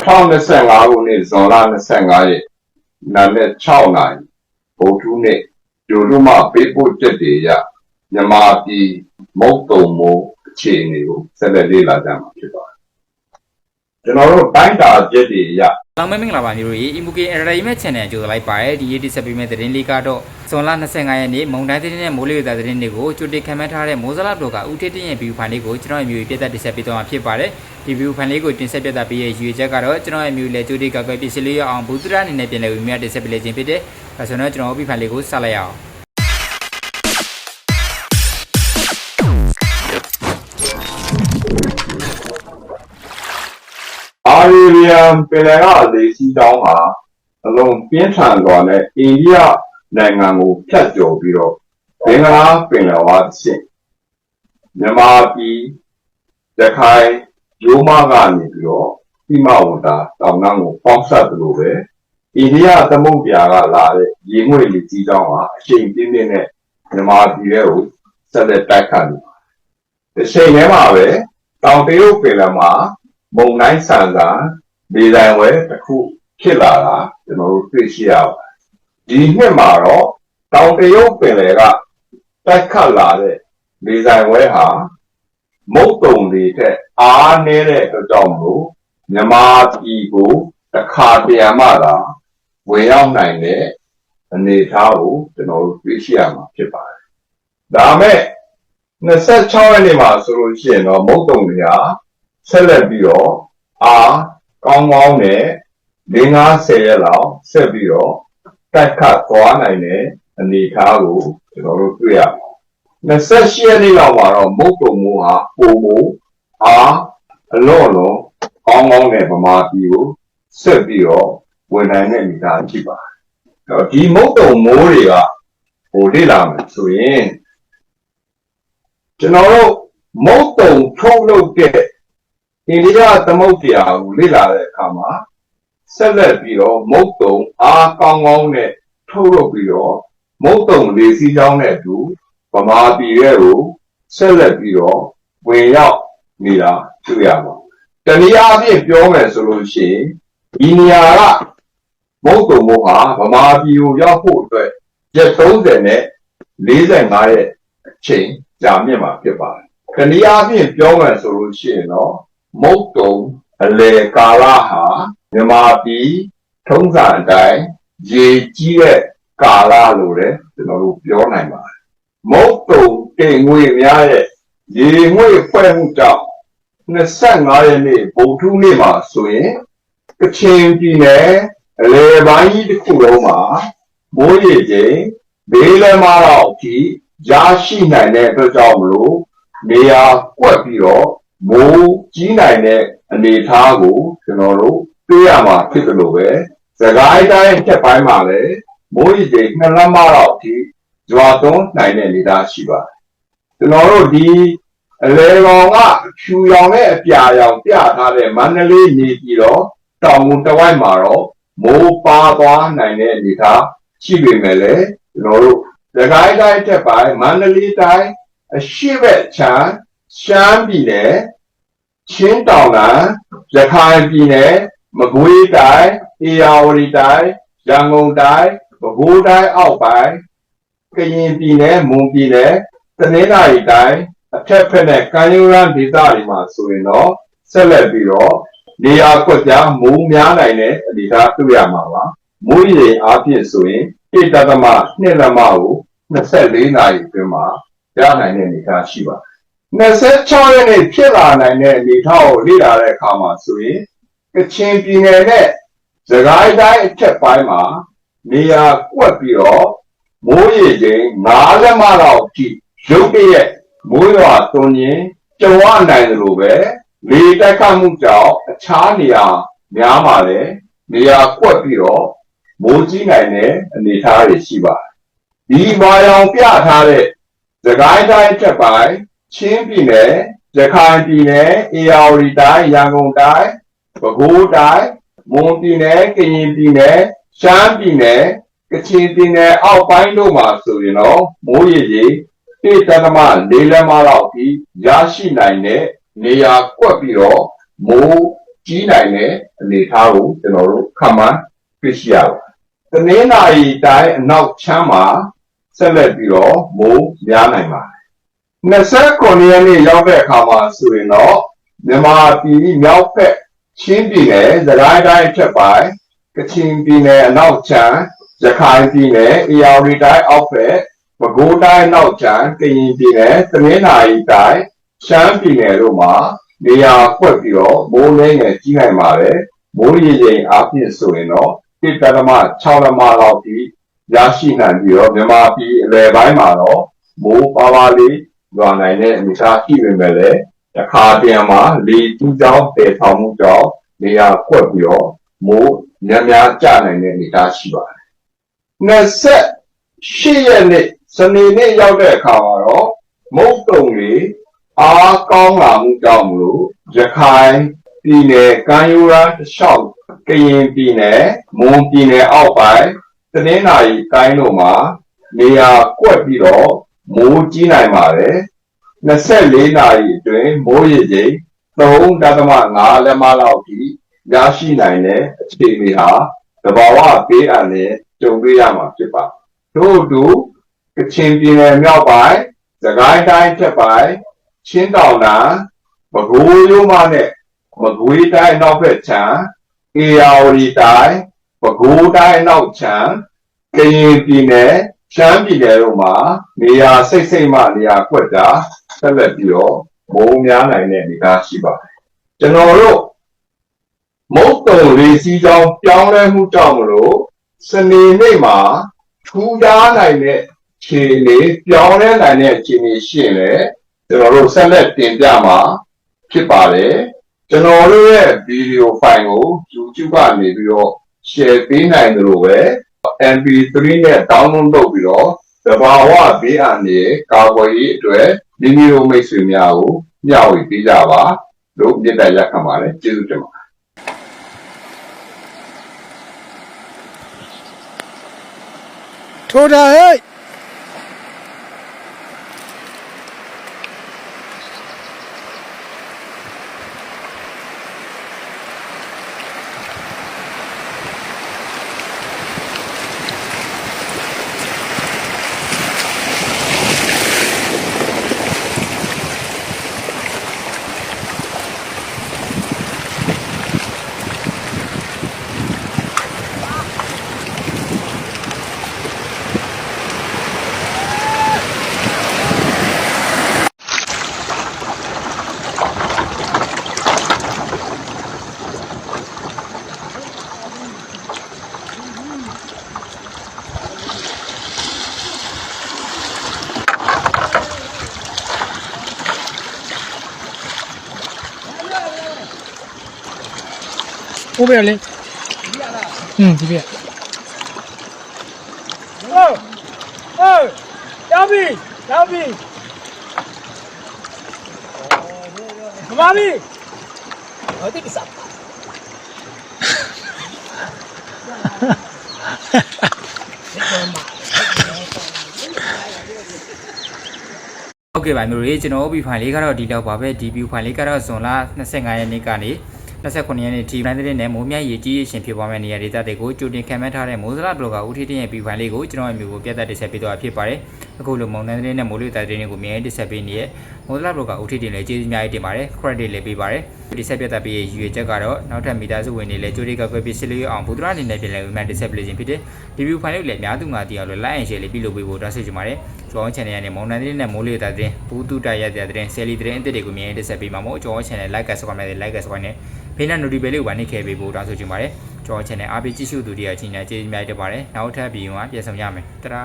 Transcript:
2025ခုနှစ်ဇွန်လ25ရက်နာမည်6နာရီဗုဒ္ဓနေ့ဒုလူမပေးပို့ချက်တွေရမြန်မာပြည်မုတ်တုံမိုးအခြေအနေကိုဆက်လက်လေ့လာကြမှာဖြစ်ပါတယ် ကျွန်တော်တို့တိုင်းတာချက်တွေရလောင်မဲမင်္ဂလာပါမျိုးတို့ရေ Imuke Entertainment Channel ကြိုဆိုလိုက်ပါရယ်ဒီရေးတိဆက်ပေးမဲ့သတင်းလေးကတော့ဇွန်လ25ရက်နေ့မုံတိုင်းသတင်းနဲ့မိုးလေဝသသတင်းတွေကိုကြိုတင်ခံမှန်းထားတဲ့မိုးစလာဘလော့ကဦးထေးတင်ရဲ့ view ဖိုင်လေးကိုကျွန်တော်ရဲ့မျိုးပြသက်တင်ဆက်ပေးသွားမှာဖြစ်ပါတယ်ဒီ view ဖိုင်လေးကိုတင်ဆက်ပြသပေးရဲ့ရည်ရွယ်ချက်ကတော့ကျွန်တော်ရဲ့မျိုးလေကြိုတင်ကောက်ကွယ်ပစ္စည်းလေးရအောင်ဘူတရအနေနဲ့ပြင်လည်ဝီမြတင်ဆက်ပေးလေခြင်းဖြစ်တဲ့ဒါဆိုတော့ကျွန်တော် view ဖိုင်လေးကိုစလိုက်အောင် အာရီဗီယံပင်လယ်ကလေစီးတောင်းဟာအလုံးပြင်းထန်စွာနဲ့အိန္ဒိယနိုင်ငံကိုဖြတ်ကျော်ပြီးတော့ဘင်္ဂလားပင်လယ်ဝါဆင့်မြန်မာပြည်ရခိုင်ရိုးမကနေပြီးတော့ပြမဝန္တာတောင်နှန်းကိုပေါင်းဆက်သလိုပဲအိန္ဒိယသမုဒ္ဒရာကလာတဲ့ရေငွေ့လေကြီးတောင်းဟာအချိန်ပြင်းပြင်းနဲ့မြန်မာပြည်ရဲ့ကိုဆက်လက်တိုက်ခတ်နေပါတယ်။ဒီချိန်ထဲမှာပဲတောင်တရုတ်ပင်လယ်မှာ မုံတိုင်းဆန်ဆန်ဒေဇိုင်ဝဲတစ်ခုဖြစ်လာတာကျွန်တော်တို့တွေ့ရှိရပါတယ်ဒီနှစ်မှာတော့တောင်တရုတ်ပင်လယ်ကတိုက်ခတ်လာတဲ့ဒေဇိုင်ဝဲဟာမုတ်တုံတွေထက်အားနည်းတဲ့အတွက်ကြောင့်မလို့မြမာပြည်ကိုတစ်ခါတရံမှသာဝင်ရောက်နိုင်တဲ့အနေအထားကိုကျွန်တော်တို့တွေ့ရှိရမှာဖြစ်ပါတယ်ဒါမဲ့26ရက်နေ့မှာဆိုလို့ရှိရင်တော့မုတ်တုံတွေဟာ ဆက်လက်ပြီးတော့အာကောင်းကောင်းနဲ့50ရက်လောက်ဆက်ပြီးတော့တက်ခတ်သွားနိုင်တဲ့အနေအထားကိုကျွန်တော်တို့တွေ့ရပါတယ်။28ရက်နေ့လောက်မှာတော့မုတ်တုံမိုးဟာပုံမိုးအာအလော့အလောကောင်းကောင်းနဲ့ဗမာပြည်ကိုဆက်ပြီးတော့ဝင်နိုင်တဲ့အနေအထားရှိပါတယ်။အဲ့တော့ဒီမုတ်တုံမိုးတွေကဟိုလေ့လာမယ်ဆိုရင်ကျွန်တော်တို့မုတ်တုံထုတ်လုပ်တဲ့ အိန္ဒိယသမုဒ္ဒရာကိုလေ့လာတဲ့အခါမှာဆက်လက်ပြီးတော့မုတ်တုံအားကောင်းကောင်းနဲ့ထုတ်လုပ်ပြီးတော့မုတ်တုံလေးစီးကြောင်းနဲ့အတူဗမာပြည်ရဲ့ကိုဆက်လက်ပြီးတော့ဝင်ရောက်နေတာတွေ့ရပါတနည်းအားဖြင့်ပြောမယ်ဆိုလို့ရှိရင်ဒီနေရာကမုတ်တုံဘုဟာဗမာပြည်ကိုရောက်ဖို့အတွက်ရက်30နဲ့45ရက်အချိန်ကြာမြင့်မှာဖြစ်ပါတယ်တနည်းအားဖြင့်ပြောမယ်ဆိုလို့ရှိရင်တော့ မုတ်တုံအလေကာလဟာမြမာပြည်ထုံးစံအတိုင်းရေကြီးတဲ့ကာလလို့လည်းကျွန်တော်တို့ပြောနိုင်ပါတယ်မုတ်တုံတင်ငွေများရဲ့ရေငွေဖွဲ့မှုကြောင့်25ရက်နေ့ဗုဒ္ဓနေ့မှာဆိုရင်ကချင်ပြည်နယ်အလေပိုင်းကြီးတစ်ခုလုံးမှာမိုးရေချိန်ဘေးလမ်းမတော့အထိရရှိနိုင်တဲ့အတွက်ကြောင့်မလို့နေရာကွက်ပြီးတော့ မိုးကြီးနိုင်တဲ့အနေအထားကိုကျွန်တော်တို့တွေ့ရမှာဖြစ်တယ်လို့ပဲသခိုင်းတိုင်းတက်ပိုင်းမှာလည်းမိုးရေချိန်နှစ်လမ်းမတော့အထိကြွာသွန်းနိုင်တဲ့အနေအထားရှိပါတယ်ကျွန်တော်တို့ဒီအလေကောင်ကဖြူရောင်နဲ့အပြာရောင်ပြထားတဲ့မန္တလေးနေပြည်တော်တောင်ကုန်တစ်ဝိုက်မှာတော့မိုးပါသွားနိုင်တဲ့အနေအထားရှိပေမဲ့လည်းကျွန်တော်တို့သခိုင်းတိုင်းတက်ပိုင်းမန္တလေးတိုင်းအရှိဘက်ခြမ်း ရှမ်းပြည်နယ်ချင်းတောင်ကရခိုင်ပြည်နယ်မကွေးတိုင်းအေရဝတီတိုင်းရန်ကုန်တိုင်းပဲခူးတိုင်းအောက်ပိုင်းကရင်ပြည်နယ်မွန်ပြည်နယ်တနင်္သာရီတိုင်းအထက်ဖက်နဲ့ကမ်းရိုးတန်းဒေသတွေမှာဆိုရင်တော့ဆက်လက်ပြီးတော့နေရာကွက်ကြားမိုးများနိုင်တဲ့အနေအထားတွေ့ရမှာပါမိုးရေအားဖြင့်ဆိုရင်1တသမ2လက်မကို24နာရီအတွင်းမှာရနိုင်တဲ့အနေအထားရှိပါတယ် 26ရက်နေ့ဖြစ်လာနိုင်တဲ့အနေအထားကိုလေ့လာတဲ့အခါမှာဆိုရင်ကချင်ပြည်နယ်နဲ့စကိုင်းတိုင်းအထက်ပိုင်းမှာနေရာကွက်ပြီးတော့မိုးရေချိန်9လက်မလောက်အထိရုတ်တရက်မိုးရွာသွန်းခြင်းကြုံရနိုင်တယ်လို့ပဲလေတိုက်ခတ်မှုကြောင့်အခြားနေရာများမှာလည်းနေရာကွက်ပြီးတော့မိုးကြီးနိုင်တဲ့အနေအထားတွေရှိပါတယ်ဒီမာရောင်ပြထားတဲ့စကိုင်းတိုင်းအထက်ပိုင်း ချင်းပြည်နယ်ရခိုင်ပြည်နယ်အေရဝတီတိုင်းရန်ကုန်တိုင်းပဲခူးတိုင်းမွန်ပြည်နယ်ကရင်ပြည်နယ်ရှမ်းပြည်နယ်ကချင်ပြည်နယ်အောက်ပိုင်းတို့မှာဆိုရင်တော့မိုးရေကြီးတိတနမလေးလက်မလောက်အထိရရှိနိုင်တဲ့နေရာကွက်ပြီးတော့မိုးကြီးနိုင်တဲ့အနေအထားကိုကျွန်တော်တို့ခန့်မှန်းတွေ့ရှိရပါတယ်။တနင်္လာရီတိုင်းအနောက်ချမ်းမှာဆက်လက်ပြီးတော့မိုးများနိုင်ပါတယ်။ 29ရက်နေ့ရောက်တဲ့အခါမှာဆိုရင်တော့မြန်မာပြည်မြောက်ဘက်ချင်းပြည်နယ်သရိုင်းတိုင်းအထက်ပိုင်းကချင်ပြည်နယ်အနောက်ချမ်းရခိုင်ပြည်နယ်အေရဝတီတိုင်းအောက်ဘက်ပဲခူးတိုင်းအနောက်ချမ်းကရင်ပြည်နယ်တနင်္လာရီတိုင်းရှမ်းပြည်နယ်တို့မှာနေရာကွက်ပြီးတော့မိုးနှင်းငယ်ကြီးနိုင်ပါတယ်မိုးရေချိန်အပြည့်ဆိုရင်တော့1.6လက်မလောက်ထိရရှိနိုင်ပြီးတော့မြန်မာပြည်အလယ်ပိုင်းမှာတော့မိုးပါးပါးလေး ရွာနိုင်တဲ့အနေအထားရှိပေမဲ့လည်းတစ်ခါတည်းမှာလေကျူးကြောင်းတည်ထောင်မှုကြောင့်နေရာကွက်ပြီးတော့မိုးများများကျနိုင်တဲ့အနေအထားရှိပါတယ်28ရက်နေ့စနေနေ့ရောက်တဲ့အခါမှာတော့မုတ်တုံလေးအားကောင်းလာမှုကြောင့်မလို့ရခိုင်ပြည်နယ်ကမ်းရိုးတန်းတစ်လျှောက်ကရင်ပြည်နယ်မွန်ပြည်နယ်အောက်ပိုင်းတနင်္လာရီတိုင်းတို့မှာနေရာကွက်ပြီးတော့ မိုးကြီးနိုင်ပါတယ်24နာရီအတွင်းမိုးရေချိန်3.5လက်မလောက်ထိရရှိနိုင်တဲ့အခြေအနေဟာသဘာဝဘေးအန္တရာယ်ကြုံတွေ့ရမှာဖြစ်ပါတယ်ထို့အတူကချင်ပြည်နယ်မြောက်ပိုင်းသခိုင်းတိုင်းထက်ပိုင်းချင်းတောင်နာမကွေးရိုးမနဲ့မကွေးတိုင်းနောက်ဘက်ခြမ်းအေရဝတီတိုင်းပဲခူးတိုင်းနောက်ခြမ်းကရင်ပြည်နယ် ရှမ်းပြည်နယ်တို့မှာနေရာစိတ်စိတ်မှနေရာကွက်တာဆက်လက်ပြီးတော့မိုးများနိုင်တဲ့အနေအထားရှိပါတယ်ကျွန်တော်တို့မုတ်တုံလေးစီးကြောင်းပြောင်းလဲမှုကြောင့်မလို့စနေနေ့မှာထူးခြားနိုင်တဲ့ခြေအနေပြောင်းလဲနိုင်တဲ့ခြေအနေရှိရင်လည်းကျွန်တော်တို့ဆက်လက်တင်ပြမှာဖြစ်ပါတယ်ကျွန်တော်တို့ရဲ့ဗီဒီယိုဖိုင်ကို YouTube ကနေပြီးတော့ share ပေးနိုင်တယ်လို့ပဲ MP3 နဲ့ download လုပ်ပြီးတော့သဘာဝဘေးအန္တရာယ်ကာကွယ်ရေးအတွက်မိမိတို့မိတ်ဆွေများကိုမျှဝေပေးကြပါလို့မြတ်တရက်ခံပါတယ်ကျေးဇူးတင်ပါတယ်ထိုးတာဟဲ့ ဥပရလေอืมဒီပြ Oh! Oh! Yabi! Yabi! Mami! Oh, itu bisa. ဟုတ်ကဲ့ပါမျိုးတွေကျွန်တော် OB file လေးကတော့ဒီတော့ပါပဲဒီ view file လေးကတော့ဇွန်လ25ရက်နေ့ကနေ 29ရက်နေ့ဒီလိုင်းတဲ့နဲ့မိုးမြရေကြီးရှင်ဖြစ်ပေါ်မယ့်နေရာဒေသတွေကိုကြိုတင်ခံမှန်းထားတဲ့မိုးစလာဘလော့ကဦးထီးတင်ရဲ့ view file လေးကိုကျွန်တော်အမျိုးကိုပြတ်သက်တင်ဆက်ပေးတော့ဖြစ်ပါတယ်အခုလိုမုံတန်းတဲ့နဲ့မိုးလေတဲ့တဲ့တွေကိုအမြဲတင်ဆက်ပေးနေတဲ့မိုးစလာဘလော့ကဦးထီးတင်လည်းကျေးဇူးအများကြီးတင်ပါတယ် credit လည်းပေးပါတယ်ဒီဆက်ပြတ်သက်ပေးရဲ့ရည်ရွယ်ချက်ကတော့နောက်ထပ်မိသားစုဝင်တွေလည်းကြိုတင်ကောက်ွယ်ပြီးစစ်လို့ရအောင်ဘုဒ္ဓရာအနေနဲ့ပြန်လည်ဝင်မှတင်ဆက်ပေးခြင်းဖြစ်တဲ့ဒီ view file လေးလည်းအများသူငါတီအောင်လို့ like and share လေးပြုလုပ်ပေးဖို့တောင်းဆိုချင်ပါတယ်ကျွန်တော် channel ကနေမုံတန်းတဲ့နဲ့မိုးလေတဲ့တဲ့ဘူးတူတရရတဲ့တဲ့ဆယ်လီတဲ့တဲ့တွေကိုအမြဲတင်ဆက်ပေးမှာမို့ကျွန်တော် channel like က subscribe နဲ့ like က subscribe နဲ့ ဖေးနဲ့ notification လေးကိုပါနှိပ်ခဲ့ပေးဖို့တောင်းဆိုချင်ပါတယ်ကျွန်တော် channel အားပေးကြည့်ရှုသူတွေကကြီးညာကျေးဇူးများတင်ပါတယ်နောက်ထပ်ဗီဒီယိုမှာပြန်ဆောင်ရမယ်တရာ